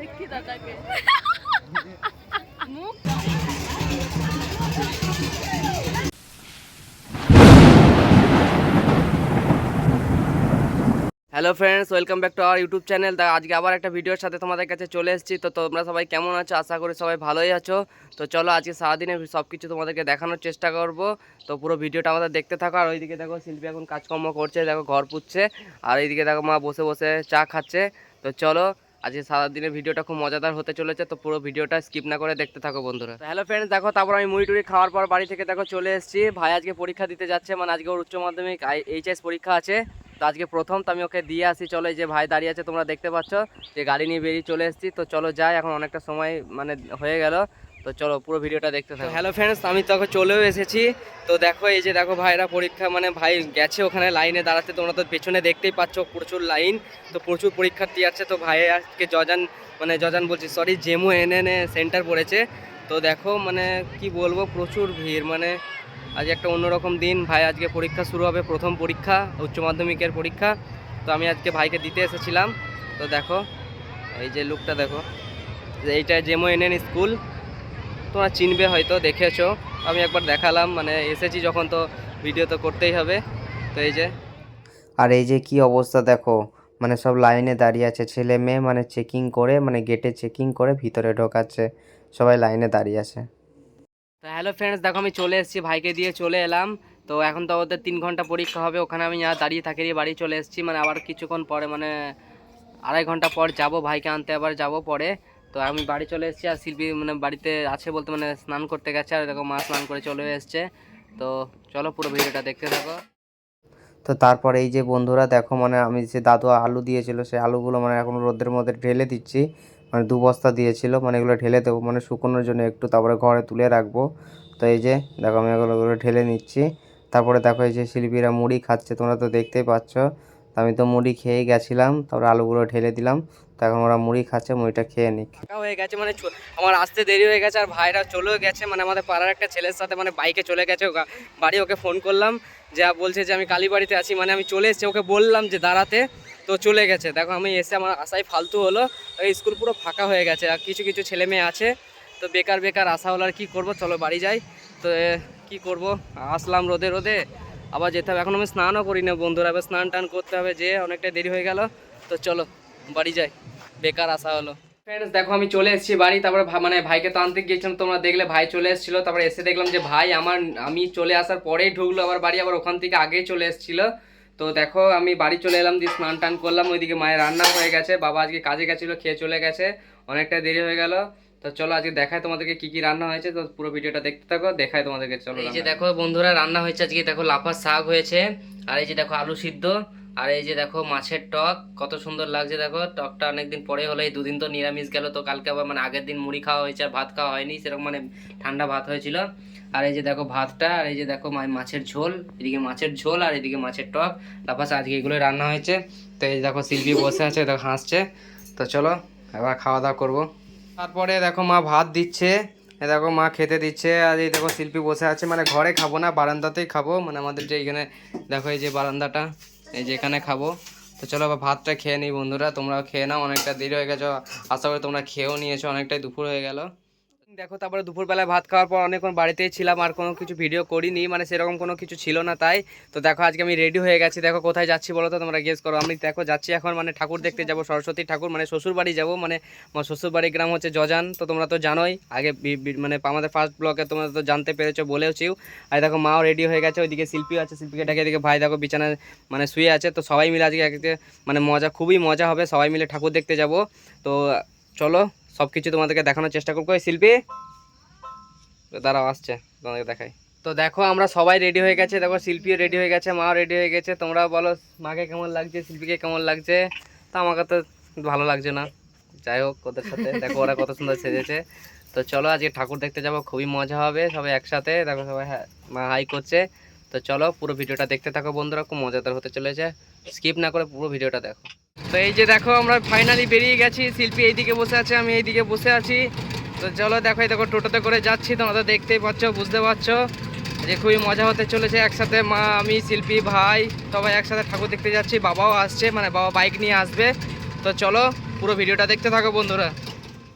দেখি দাদাকে মুখ hello friends welcome back to our YouTube channel তা আজকে আবার একটা ভিডিওর সাথে তোমাদের কাছে চলে এসেছি। তো তোমরা সবাই কেমন আছো? আশা করি সবাই ভালোই আছো। তো চলো আজকে সারাদিনে সব কিছু তোমাদেরকে দেখানোর চেষ্টা করব। তো পুরো ভিডিওটা আমাদের দেখতে থাকো। আর ওইদিকে দেখো শিল্পী এখন কাজকর্ম করছে, দেখো ঘর পুচ্ছে আর এইদিকে দেখো মা বসে বসে চা খাচ্ছে। তো চলো আজকে সারাদিনের ভিডিওটা খুব মজাদার হতে চলেছে। তো পুরো ভিডিওটা স্কিপ না করে দেখতে থাকো বন্ধুরা। হ্যালো ফ্রেন্ডস দেখো তারপর আমি মুড়ি টুড়ি খাওয়ার পর বাড়ি থেকে দেখো চলে এসেছি। ভাই আজকে পরীক্ষা দিতে যাচ্ছে। মানে আজকে ওর উচ্চ মাধ্যমিক এইচএস পরীক্ষা আছে। তো আজকে প্রথম তো আমি ওকে দিয়ে আসি। চলো এই যে ভাই দাঁড়িয়ে আছে, তোমরা দেখতে পাচ্ছ যে গাড়ি নিয়ে বেরিয়ে চলে এসেছি। তো চলো যাই, এখন অনেকটা সময় মানে হয়ে গেল। তো চলো পুরো ভিডিওটা দেখতে থাকো। হ্যালো ফ্রেন্ডস আমি তখন চলেও এসেছি। তো দেখো এই যে দেখো ভাইরা পরীক্ষা মানে ভাই গেছে ওখানে লাইনে দাঁড়াতে। তোমরা তো পেছনে দেখতেই পাচ্ছ প্রচুর লাইন তো প্রচুর পরীক্ষার্থী আছে। তো ভাই আজকে জজান মানে জজান বলছি সরি জেমু এন সেন্টার পড়েছে। তো দেখো মানে কি বলব, প্রচুর ভিড়। মানে আজ একটা অন্যরকম দিন। ভাই, আজকে পরীক্ষা শুরু হবে, প্রথম পরীক্ষা, উচ্চ মাধ্যমিকের পরীক্ষা। তো আমি আজকে ভাইকে দিতে এসেছিলাম। তো দেখো, এই যে লুকটা দেখো এইটা জেমো এনএন স্কুল তোমরা চিনবে হয়তো, দেখেছ। আমি একবার দেখালাম মানে এসেছি যখন, তো ভিডিও তো করতেই হবে। তো এই যে। আর এই যে কি অবস্থা দেখো মানে সব লাইনে দাঁড়িয়ে আছে। ছেলে মেয়ে মানে চেকিং করে মানে গেটে চেকিং করে ভিতরে ঢোকাচ্ছে। সবাই লাইনে দাঁড়িয়ে আছে। তো হ্যালো ফ্রেন্ডস দেখো আমি চলে এসেছি, ভাইকে দিয়ে চলে এলাম। তো এখন তো ওদের তিন ঘণ্টা পরীক্ষা হবে, ওখানে আমি দাঁড়িয়ে থাকি বাড়ি চলে এসেছি। মানে আবার কিছুক্ষণ পরে মানে আড়াই ঘণ্টা পর যাব, ভাইকে আনতে আবার যাব পরে। তো আমি বাড়ি চলে এসেছি আর শিল্পী মানে বাড়িতে আছে বলতে মানে স্নান করতে গেছে আর দেখো মা স্নান করে চলে এসছে। তো চলো পুরো ভিডিওটা দেখতে থাকো। তো তারপরে এই যে বন্ধুরা, দেখো মানে আমি যে দাদু আলু দিয়েছিল, সেই আলুগুলো মানে এখন রোদের মধ্যে ঢেলে দিচ্ছি। মানে দু বস্তা দিয়েছিল মানে এগুলো ঢেলে দেবো মানে শুকোনোর জন্য একটু, তারপরে ঘরে তুলে রাখব। তো এই যে, দেখো আমি এগুলো ঢেলে নিচ্ছি। তারপরে দেখো এই যে শিল্পীরা মুড়ি খাচ্ছে, তোমরা তো দেখতেই পাচ্ছ। আমি তো মুড়ি খেয়ে গেছিলাম, তারপরে আলুগুলো ঢেলে দিলাম। তখন ওরা মুড়ি খাচ্ছে, মুড়িটা খেয়ে নিক। হয়ে গেছে মানে আমার আসতে দেরি হয়ে গেছে, আর ভাইরা চলেও গেছে মানে আমাদের পাড়ার একটা ছেলের সাথে মানে বাইকে চলে গেছে বাড়ি ওকে ফোন করলাম। যা বলছে যে আমি কালীবাড়িতে আছি মানে আমি চলে এসেছি, ওকে বললাম যে দাঁড়াতে। তো চলে গেছে। দেখো, আমি এসে আমার আশাই ফালতু হলো। স্কুল পুরো ফাঁকা হয়ে গেছে। আর কিছু কিছু ছেলে মেয়ে আছে। তো বেকার বেকার আশা হলো, আর কী করব? চলো বাড়ি যাই। তো কি করব? আসলাম রোদে রোদে। আবার যেতে হবে। এখন আমি স্নানও করি না, বন্ধুরা। এবার স্নান টান করতে হবে, যে অনেকটা দেরি হয়ে গেল। তো চলো, বাড়ি যাই। বেকার আসা হলো। ফ্রেন্ডস দেখো, আমি চলে এসেছি বাড়ি। তারপরে মানে ভাইকে তো আনতে গিয়েছিলাম। তোমরা দেখলে ভাই চলে এসেছিল। তারপরে এসে দেখলাম যে ভাই আমার, আমি চলে আসার পরেই ঢুকলো। আবার বাড়ি আবার ওখান থেকে আগেই চলে এসেছিল। তো দেখো আমি বাড়ি চলে এলাম দিয়ে স্নান টান করলাম ওইদিকে মায়ের রান্না হয়ে গেছে। বাবা আজকে কাজে গেছিল খেয়ে চলে গেছে। অনেকটা দেরি হয়ে গেল। তো চলো আজকে দেখায় তোমাদেরকে কি কি রান্না হয়েছে। তো পুরো ভিডিওটা দেখতে থাকো দেখায় তোমাদেরকে চলো এই যে দেখো বন্ধুরা রান্না হয়েছে আজকে দেখো লাফা শাক হয়েছে আর এই যে দেখো আলু সিদ্ধ আর এই যে দেখো মাছের টক কত সুন্দর লাগছে দেখো। টকটা অনেকদিন পরে হলো এই দুদিন তো নিরামিষ গেল তো কালকে আবার মানে আগের দিন মুড়ি খাওয়া হয়েছে আর ভাত খাওয়া হয়নি সেরকম মানে ঠান্ডা ভাত হয়েছিল। আর এই যে দেখো ভাতটা, আর এই যে দেখো মাছের ঝোল, এদিকে মাছের ঝোল আর এদিকে মাছের টক। তারপর আজকে এগুলো রান্না হয়েছে। তো এই দেখো শিল্পী বসে আছে, দেখো হাসছে। তো চলো, এবার খাওয়া দাওয়া করব। তারপরে দেখো মা ভাত দিচ্ছে, এ দেখো মা খেতে দিচ্ছে, আর এই দেখো শিল্পী বসে আছে। মানে ঘরে খাব না, বারান্দাতেই খাব। মানে আমাদের যে এখানে, দেখো এই যে বারান্দাটা, এই যে এখানে খাব। তো চলো আবার ভাতটা খেয়ে নিই বন্ধুরা। তোমরাও খেয়ে নাও, অনেকটা দেরি হয়ে গেছো। আশা করি তোমরা খেয়েও নিয়েছো, অনেকটাই দুপুর হয়ে গেল। দেখো, তারপরে দুপুরবেলায় ভাত খাওয়ার পর অনেকক্ষণ বাড়িতেই ছিলাম, আর কোনো কিছু ভিডিও করিনি মানে সেরকম কোনো কিছু ছিল না তাই। তো দেখো, আজকে আমি রেডি হয়ে গেছি। দেখো, কোথায় যাচ্ছি বলো তো, তোমরা গেস করো। আমি দেখো, যাচ্ছি এখন মানে ঠাকুর দেখতে যাব, সরস্বতী ঠাকুর মানে শ্বশুর বাড়ি যাব মানে আমার শ্বশুর বাড়ির গ্রাম হচ্ছে জজান, তো তোমরা তো জানোই। আগে মানে আমাদের ফার্স্ট ব্লকে তোমরা তো জানতে পেরেছ, বলেওছিও। আর দেখো, মাও রেডি হয়ে গেছে, ওইদিকে শিল্পী আছে, শিল্পীকে ডেকে, এদিকে ভাই দেখো, বিছানায় মানে শুয়ে আছে। তো সবাই মিলে আজকে মানে মজা, খুবই মজা হবে, সবাই মিলে ঠাকুর দেখতে যাব। তো চলো সব কিছু তোমাদেরকে দেখানোর চেষ্টা করব। শিল্পী। দাঁড়াও, আসছে। তোমাদেরকে দেখাই। তো দেখো, আমরা সবাই রেডি হয়ে গেছে। দেখো, শিল্পীও রেডি হয়ে গেছে, মাও রেডি হয়ে গেছে। তোমরা বলো, মাকে কেমন লাগছে, শিল্পীকে কেমন লাগছে? তা আমাকে তো ভালো লাগছে না। যাই হোক, ওদের সাথে। দেখো, ওরা কত সুন্দর সেজেছে। তো চলো, আজকে ঠাকুর দেখতে যাব, খুবই মজা হবে সবাই একসাথে। দেখো, সবাই হ্যাঁ মা হাই করছে। তো চলো, পুরো ভিডিওটা দেখতে থাকো বন্ধুরা, খুব মজাদার হতে চলেছে। স্কিপ না করে পুরো ভিডিওটা দেখো। তো এই যে দেখো, আমরা ফাইনালি বেরিয়ে গেছি। শিল্পী এইদিকে বসে আছে, আমি এইদিকে বসে আছি। তো চলো দেখো দেখো, টোটোতে করে যাচ্ছি। তোমরা তো দেখতেই পাচ্ছ, বুঝতে পারছ যে খুবই মজা হতে চলেছে। একসাথে মা, আমি, শিল্পী, ভাই, সবাই একসাথে ঠাকুর দেখতে যাচ্ছি। বাবাও আসছে মানে বাবা বাইক নিয়ে আসবে। তো চলো, পুরো ভিডিওটা দেখতে থাকো বন্ধুরা।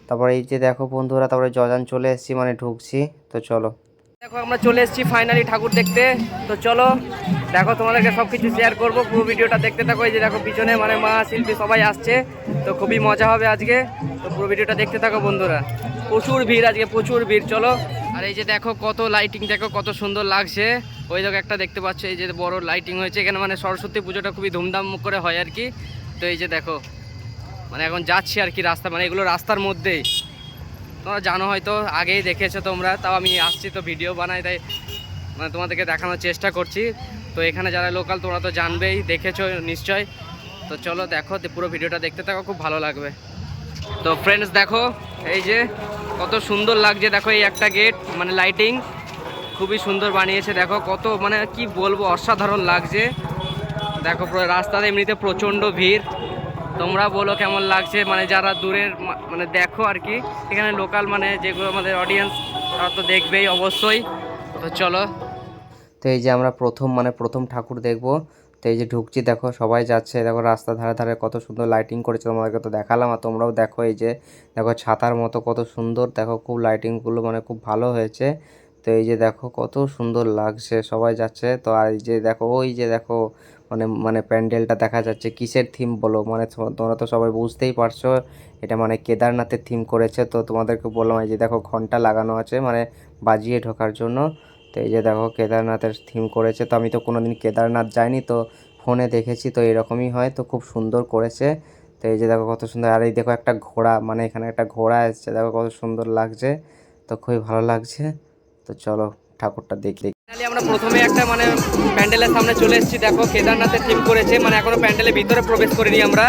তারপরে এই যে দেখো বন্ধুরা, তারপরে জজান চলে এসেছি মানে ঢুকছি। তো চলো। দেখো, আমরা চলে এসেছি ফাইনালি ঠাকুর দেখতে। তো চলো, দেখো তোমাদেরকে সব কিছু শেয়ার করব। পুরো ভিডিওটা দেখতে থাকো। এই যে দেখো, পিছনে মানে মা, শিল্পী সবাই আসছে। তো খুবই মজা হবে আজকে। তো পুরো ভিডিওটা দেখতে থাকো বন্ধুরা। প্রচুর ভিড় আজকে, প্রচুর ভিড়। চলো। আর এই যে দেখো, কত লাইটিং দেখো, কত সুন্দর লাগছে। ওই দেখো, একটা দেখতে পাচ্ছ, এই যে বড় লাইটিং হয়েছে। এখানে মানে সরস্বতী পুজোটা খুবই ধুমধাম করে হয় আর কি। তো এই যে দেখো মানে এখন যাচ্ছি আর কি রাস্তা মানে এগুলো রাস্তার মধ্যেই। তোমরা জানো হয়তো, আগেই দেখেছ তোমরা, তাও আমি আসছি তো ভিডিও বানাই, তাই মানে তোমাদেরকে দেখানোর চেষ্টা করছি। তো এখানে যারা লোকাল, তোমরা তো জানবেই, দেখেছ নিশ্চয়। তো চলো দেখো পুরো ভিডিওটা দেখতে থাকো, খুব ভালো লাগবে। তো ফ্রেন্ডস দেখো, এই যে কত সুন্দর লাগছে, দেখো এই একটা গেট মানে লাইটিং খুবই সুন্দর বানিয়েছে, দেখো কত মানে কি বলব, অসাধারণ লাগছে। দেখো রাস্তাতে এমনিতে প্রচণ্ড ভিড়। তোমরা বলো কেমন লাগছে মানে যারা দূরের মানে দেখো আর কি, এখানে লোকাল মানে যেগুলো আমাদের অডিয়েন্স তারা তো দেখবেই অবশ্যই। তো চলো। তো এই যে আমরা প্রথম মানে প্রথম ঠাকুর দেখব, তো এই যে ঢুকছি, দেখো সবাই যাচ্ছে, দেখো রাস্তা ধারে ধারে কত সুন্দর লাইটিং করেছে, তোমাদেরকে তো দেখালাম, আর তোমরাও দেখো এই যে, দেখো ছাতার মতো কত সুন্দর, দেখো খুব লাইটিংগুলো মানে খুব ভালো হয়েছে। তো এই যে দেখো কত সুন্দর লাগছে, সবাই যাচ্ছে, তো আর এই যে দেখো, ওই যে দেখো মানে মানে প্যান্ডেলটা দেখা যাচ্ছে। কিসের থিম বলো? মানে তোমরা তো সবাই বুঝতেই পারছ। এটা মানে কেদারনাথের থিম করেছে। তো তোমাদেরকে বললাম, এই যে দেখো ঘণ্টা লাগানো আছে মানে বাজিয়ে ঢোকার জন্য। তো এই যে দেখো কেদারনাথের থিম করেছে। তো আমি তো কোনোদিন কেদারনাথ যাইনি, তো ফোনে দেখেছি, তো এরকমই হয়। তো খুব সুন্দর করেছে। তো এই যে দেখো কত সুন্দর। আর এই দেখো একটা ঘোড়া মানে এখানে একটা ঘোড়া এসছে। দেখো কত সুন্দর লাগছে। তো খুবই ভালো লাগছে। তো চলো ঠাকুরটা দেখি। আমরা প্রথমে একটা মানে প্যান্ডেলের সামনে চলে এসেছি। দেখো, কেদারনাথের থিম করেছে। মানে এখনও প্যান্ডেলের ভিতরে প্রবেশ করিনি আমরা।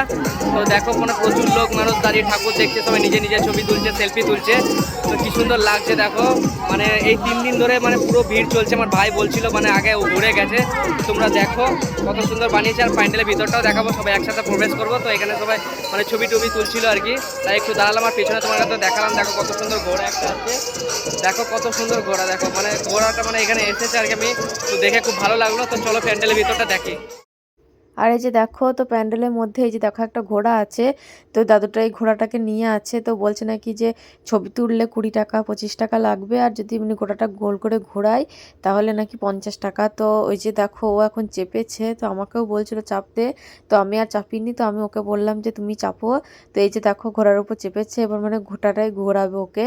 তো দেখো মানে প্রচুর লোক, মানুষ দাঁড়িয়ে ঠাকুর দেখছে, সবাই নিজে নিজে ছবি তুলছে সেলফি তুলছে। তো কি সুন্দর লাগছে, দেখো। মানে এই তিন দিন ধরে মানে পুরো ভিড় চলছে। আমার ভাই বলছিল মানে আগে ও ঘুরে গেছে। তোমরা দেখো কত সুন্দর বানিয়েছে। আর প্যান্ডেলের ভিতরটাও দেখাবো, সবাই একসাথে প্রবেশ করব। তো এখানে সবাই মানে ছবি টবি তুলছিল আর কি। তাই একটু দাঁড়ালাম, আর পেছনে তোমার কাছে দেখালাম। দেখো কত সুন্দর ঘোড়া একটা আছে। দেখো কত সুন্দর ঘোড়া, দেখো। মানে ঘোড়াটা মানে এখানে এসেছে আর কি। আমি, তো দেখে খুব ভালো লাগল, তো চলো প্যান্ডেলের ভিতরটা দেখি। আর এই যে দেখো, তো প্যান্ডেলের মধ্যে এই যে দেখো একটা ঘোড়া আছে, তো দাদুটা এই ঘোড়াটাকে নিয়ে আছে, তো বলছে নাকি যে ছবি তুললে কুড়ি টাকা, পঁচিশ টাকা লাগবে, আর যদি এমনি ঘোড়াটা গোল করে ঘোরাই তাহলে নাকি পঞ্চাশ টাকা। তো ওই যে দেখো, ও এখন চেপেছে, তো আমাকেও বলছিল চাপতে তো আমি আর চাপিনি, তো আমি ওকে বললাম যে তুমি চাপো। তো এই যে দেখো, ঘোড়ার উপর চেপেছে, এবার মানে ঘোড়াটাই ঘোরাবে ওকে।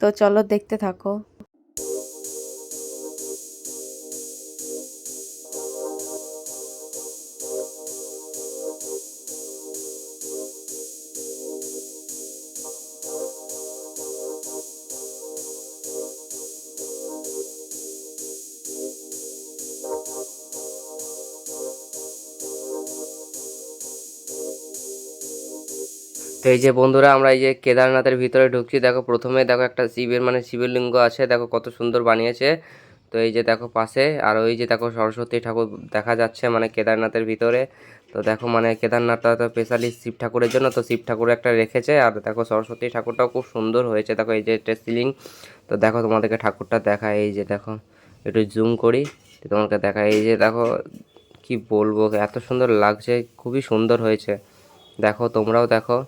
তো চলো দেখতে থাকো। এই যে বন্ধুরা, আমরা এই যে কেদারনাথের ভিতরে ঢুকছি, দেখো প্রথমে দেখো একটা শিবের মানে শিবলিঙ্গ আছে, দেখো কত সুন্দর বানিয়েছে। তো এই যে দেখো পাশে, আর ওই যে দেখো সরস্বতী ঠাকুর দেখা যাচ্ছে মানে কেদারনাথের ভিতরে। তো দেখো মানে কেদারনাথটা তো স্পেশালি শিব ঠাকুরের জন্য, তো শিব ঠাকুর একটা রেখেছে, আর দেখো সরস্বতী ঠাকুরটাও খুব সুন্দর হয়েছে। দেখো এই যে এটা সিলিং তো দেখো তোমাদেরকে ঠাকুরটা দেখা এই যে দেখো, একটু জুম করি তোমাকে দেখা এই যে দেখো কি বলব, এত সুন্দর লাগছে, খুবই সুন্দর হয়েছে। দেখো তোমরাও দেখো।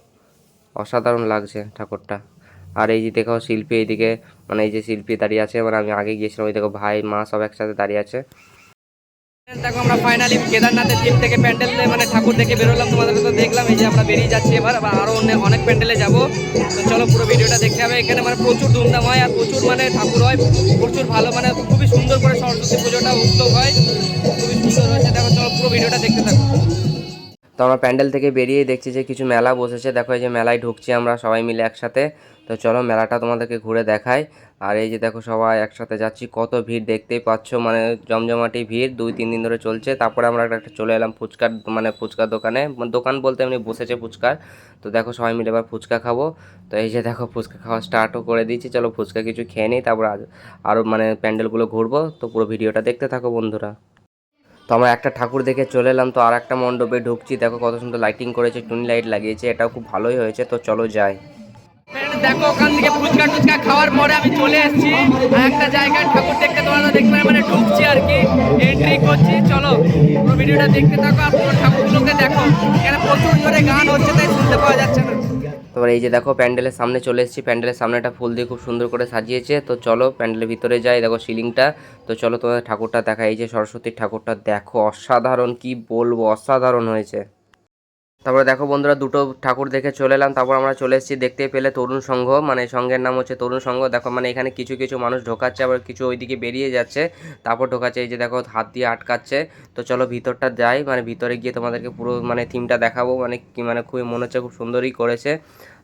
অসাধারণ লাগছে ঠাকুরটা। আর এই যে দেখো শিল্পী এইদিকে মানে এই যে শিল্পী দাঁড়িয়ে আছে মানে আমি আগে গিয়েছিলাম, ওই দেখো ভাই, মা সব একসাথে দাঁড়িয়ে আছে। দেখো আমরা ফাইনালি কেদারনাথের থিম থেকে প্যান্ডেলে মানে ঠাকুর দেখে বেরোলাম, তোমাদের তো দেখলাম, এই যে আমরা বেরিয়ে যাচ্ছি এবার আরও অনেক অনেক প্যান্ডেলে যাব। তো চলো পুরো ভিডিওটা দেখতে হবে, এখানে মানে প্রচুর ধুমধাম হয়, আর প্রচুর মানে ঠাকুর হয়, প্রচুর ভালো মানে খুবই সুন্দর করে সরস্বতী পুজোটা উৎসব হয়, খুবই সুন্দর হয়েছে, দেখো চলো পুরো ভিডিওটা দেখতে থাকো। তো আমরা প্যান্ডেল থেকে বেরিয়ে দেখছি যে কিছু মেলা বসেছে। দেখো, এই যে মেলায় ঢুকছি আমরা সবাই মিলে একসাথে। তো চলো, মেলাটা তোমাদেরকে ঘুরে দেখাই। আর এই যে দেখো, সবাই একসাথে যাচ্ছি। কত ভিড় দেখতেই পাচ্ছ মানে জমজমাটি ভিড়। দুই, তিন দিন ধরে চলছে। তারপরে আমরা একটা একটা চলে এলাম ফুচকার মানে ফুচকার দোকানে। মানে দোকান বলতে এমনি বসেছে ফুচকার। তো দেখো, সবাই মিলে এবার ফুচকা খাব। তো এই যে দেখো, ফুচকা খাওয়া স্টার্টও করে দিয়েছি। চলো ফুচকা কিছু খেয়ে নিই, তারপর আরও মানে প্যান্ডেলগুলো ঘুরবো। তো পুরো ভিডিওটা দেখতে থাকো বন্ধুরা। তো আমরা একটা ঠাকুর দেখে চলে এলাম, তো আর একটা মণ্ডপে ঢুকছি। দেখো কত সুন্দর লাইটিং করেছে, টুনি লাইট লাগিয়েছে, এটাও খুব ভালোই হয়েছে, তো চলো যাই। দেখো, ওখান থেকে ফুচকা টুচকা খাওয়ার পরে আমি চলে এসেছি। একটা জায়গায় ঠাকুর দেখতে তোমরা দেখবে মানে ঢুকছি আর কি এন্ট্রি করছি। চলো, পুরো ভিডিওটা দেখতে থাকো আর পুরো ঠাকুরগুলোকে দেখো। এখানে প্রচুর জোরে গান হচ্ছে, তাই শুনতে পাওয়া যাচ্ছে না। তারপর এই যে দেখো প্যান্ডেলের সামনে চলে এসেছি। প্যান্ডেলের সামনেটা ফুল দিয়ে খুব সুন্দর করে সাজিয়েছে। তো চলো প্যান্ডেলের ভিতরে যাই। দেখো সিলিংটা। তো চলো তোমাদের ঠাকুরটা দেখা এই যে সরস্বতীর ঠাকুরটা, দেখো অসাধারণ কি বলব, অসাধারণ হয়েছে। তারপরে দেখো বন্ধুরা, দুটো ঠাকুর দেখে চলে এলাম। তারপর আমরা চলে এসেছি, দেখতে পেলে তরুণ সংঘ। মানে সংঘের নাম হচ্ছে তরুণ সংঘ। দেখো মানে এখানে কিছু কিছু মানুষ ঢোকাচ্ছে, আবার কিছু ওইদিকে বেরিয়ে যাচ্ছে। তারপর ঢোকাচ্ছে, এই যে দেখো, হাত দিয়ে আটকাচ্ছে। তো চলো ভিতরটা যাই মানে ভিতরে গিয়ে তোমাদেরকে পুরো মানে থিমটা দেখাবো। মানে কি মানে খুবই মনে হচ্ছে খুব সুন্দরই করেছে।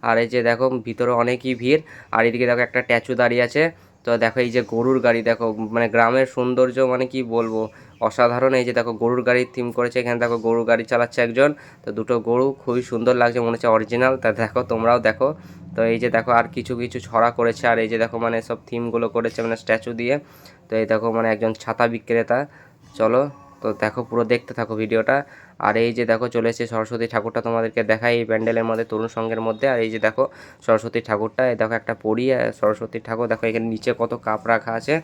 আর এই যে দেখো, ভিতরে অনেকই ভিড়। আর এদিকে দেখো, একটা ট্যাচু দাঁড়িয়ে আছে। তো দেখো, এই যে গরুর গাড়ি, দেখো মানে গ্রামের সৌন্দর্য মানে কি বলব? অসাধারণ। এই যে দেখো, গরুর গাড়ির থিম করেছে। এখানে দেখো, গরুর গাড়ি চালাচ্ছে একজন। তো দুটো গরু খুবই সুন্দর লাগছে, মনে হচ্ছে অরিজিনাল তা দেখো, তোমরাও দেখো। তো এই যে দেখো, আর কিছু কিছু ছড়া করেছে। আর এই যে দেখো মানে সব থিমগুলো করেছে মানে স্ট্যাচু দিয়ে। তো এই দেখো মানে একজন ছাতা বিক্রেতা। চলো, তো দেখো, পুরো দেখতে থাকো ভিডিওটা। আর এই যে দেখো, চলে এসেছে সরস্বতী ঠাকুরটা তোমাদেরকে দেখাই এই প্যান্ডেলের মধ্যে, তরুণ সঙ্গের মধ্যে। আর এই যে দেখো, সরস্বতী ঠাকুরটা, এই দেখো একটা আর সরস্বতী ঠাকুর, দেখো এখানে নিচে কত কাপ রাখা আছে।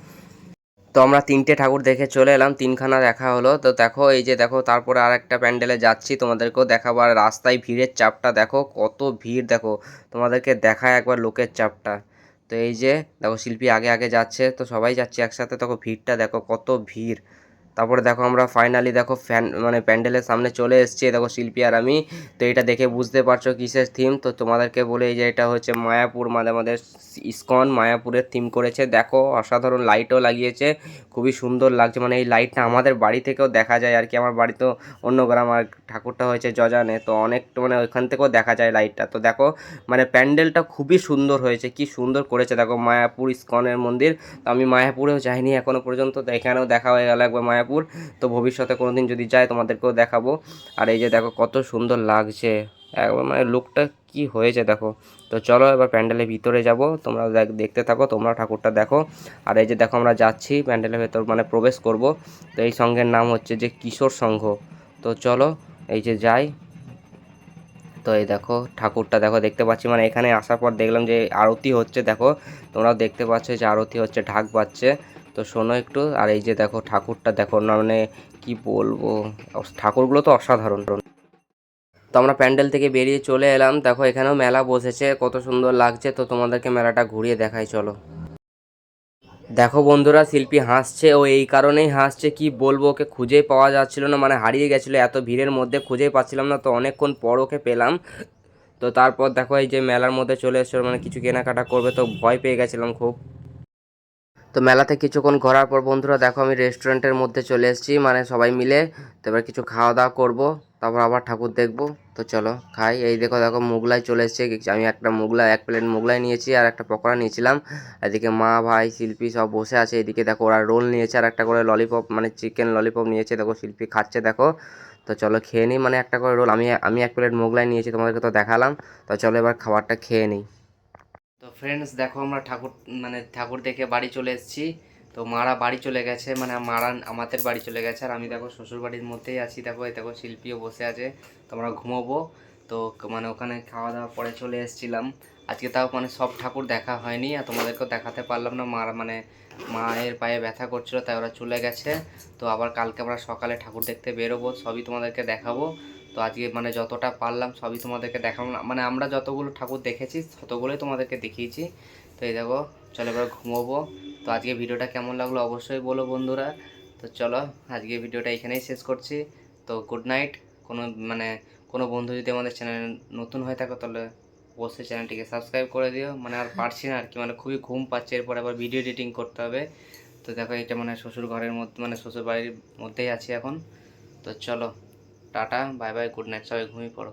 তো আমরা তিনটে ঠাকুর দেখে চলে এলাম, তিনখানা দেখা হলো। তো দেখো, এই যে দেখো, তারপরে আর একটা প্যান্ডেলে যাচ্ছি, তোমাদেরকেও দেখাবো। আর রাস্তায় ভিড়ের চাপটা দেখো, কত ভিড় দেখো। তোমাদেরকে দেখায় একবার লোকের চাপটা। তো এই যে দেখো, শিল্পী আগে আগে যাচ্ছে, তো সবাই যাচ্ছে একসাথে। তখন ভিড়টা দেখো, কত ভিড়। তারপরে দেখো আমরা ফাইনালি দেখো ফ্যান মানে প্যান্ডেলের সামনে চলে এসেছি। দেখো শিল্পী আর আমি। তো এটা দেখে বুঝতে পারছ কিসের থিম তো তোমাদেরকে বলে এই যে এটা হচ্ছে মায়াপুর মানে আমাদের ইস্কন মায়াপুরের থিম করেছে। দেখো অসাধারণ লাইটও লাগিয়েছে, খুবই সুন্দর লাগছে। মানে এই লাইটটা আমাদের বাড়ি থেকেও দেখা যায় আর কি। আমার বাড়ি তো অন্য গ্রাম, আর ঠাকুরটা হয়েছে জজানে। তো অনেকটা মানে ওইখান থেকেও দেখা যায় লাইটটা তো দেখো মানে প্যান্ডেলটা খুবই সুন্দর হয়েছে, কি সুন্দর করেছে। দেখো মায়াপুর ইস্কনের মন্দির। তো আমি মায়াপুরেও যাইনি এখনও পর্যন্ত, তো এখানেও দেখা হয়ে গেল একবার মায়াপুর। তো ভবিষ্যতে কোনো দিন যদি যায় তোমাদেরকেও দেখাবো। আর এই যে দেখো কত সুন্দর লাগছে। একবার মানে লুকটা কি হয়েছে দেখো। তো চলো এবার প্যান্ডেলের ভিতরে যাব। তোমরা দেখতে থাকো, তোমরা ঠাকুরটা দেখো। আর এই যে দেখো আমরা যাচ্ছি, প্যান্ডেলের ভেতর মানে প্রবেশ করব। তো এই সংঘের নাম হচ্ছে যে কিশোর সংঘ। তো চলো এই যে যাই। তো এই দেখো ঠাকুরটা দেখো, দেখতে পাচ্ছি। মানে এখানে আসার পর দেখলাম যে আরতি হচ্ছে, দেখো। তোমরাও দেখতে পাচ্ছ যে আরতি হচ্ছে, ঢাক বাজছে। তো শোনো একটু, আর এই যে দেখো ঠাকুরটা, দেখো না মানে কি বলব? ঠাকুরগুলো তো অসাধারণ। তো আমরা প্যান্ডেল থেকে বেরিয়ে চলে এলাম। দেখো এখানেও মেলা বসেছে, কত সুন্দর লাগছে। তো তোমাদেরকে মেলাটা ঘুরিয়ে দেখাই, চলো। দেখো বন্ধুরা, শিল্পী হাসছে, ও এই কারণেই হাসছে। কি বলব, ওকে খুঁজেই পাওয়া যাচ্ছিল না মানে হারিয়ে গেছিল, এত ভিড়ের মধ্যে খুঁজেই পাচ্ছিলাম না। তো অনেকক্ষণ পর ওকে পেলাম। তো তারপর দেখো এই যে মেলার মধ্যে চলে এসেছিল মানে কিছু কেনাকাটা করবে, তো ভয় পেয়ে গেছিলাম খুব। তো মেলাতে কিছুক্ষণ ঘোরার পর, বন্ধুরা, দেখো, আমি রেস্টুরেন্টের মধ্যে চলে এসেছি মানে সবাই মিলে। তো এবার কিছু খাওয়া দাওয়া করব, তারপর আবার ঠাকুর দেখব। তো চলো, খাই। এই দেখো দেখো, মোগলাই চলে এসেছে। আমি একটা মোগলাই, এক প্লেট মোগলাই নিয়েছি আর একটা পকোড়া নিয়েছিলাম। এদিকে মা, ভাই, শিল্পী সব বসে আছে। এদিকে দেখো, ওরা রোল নিয়েছে আর একটা করে ললিপপ মানে চিকেন ললিপপ নিয়েছে। দেখো, শিল্পী খাচ্ছে, দেখো। তো চলো, খেয়ে নিই মানে একটা করে রোল। আমি আমি এক প্লেট মোগলাই নিয়েছি, তোমাদেরকে তো দেখালাম। তো চলো, এবার খাবারটা খেয়ে নিই। ফ্রেন্ডস দেখো আমরা ঠাকুর মানে ঠাকুর দেখে বাড়ি চলে এসেছি। তো মারা বাড়ি চলে গেছে মানে মারা আমাদের বাড়ি চলে গেছে। আর আমি দেখো শ্বশুর বাড়ির মধ্যেই আছি, দেখো, এই দেখো শিল্পীও বসে আছে। তো আমরা ঘুমোবো। তো মানে ওখানে খাওয়া দাওয়া পরে চলে এসেছিলাম। আজকে তাও মানে সব ঠাকুর দেখা হয়নি, আর তোমাদেরকেও দেখাতে পারলাম না। মারা মানে মায়ের পায়ে ব্যথা করছিল, তাই ওরা চলে গেছে। তো আবার কালকে আমরা সকালে ঠাকুর দেখতে বেরোবো, সবই তোমাদেরকে দেখাবো। তো আজকে মানে যতটা পারলাম সবই তোমাদেরকে দেখাবো। মানে আমরা যতগুলো ঠাকুর দেখেছি, ততগুলোই তোমাদেরকে দেখিয়েছি। তো এই দেখো, চলো এবার ঘুমোবো। তো আজকে ভিডিওটা কেমন লাগল অবশ্যই বলো বন্ধুরা। তো চলো, আজকে ভিডিওটা এখানেই শেষ করছি। তো গুড নাইট কোনো মানে কোনো বন্ধু যদি আমাদের চ্যানেল নতুন হয়ে থাকো, তাহলে অবশ্যই চ্যানেলটিকে সাবস্ক্রাইব করে দিও। মানে আর পারছি না আর কি মানে খুবই ঘুম পাচ্ছে। এরপর আবার ভিডিও এডিটিং করতে হবে। তো দেখো এটা মানে শ্বশুর ঘরের মধ্যে মানে শ্বশুর বাড়ির মধ্যেই আছি এখন। তো চলো। Tata bye bye good night সবাই ঘুমিয়ে পড়ো।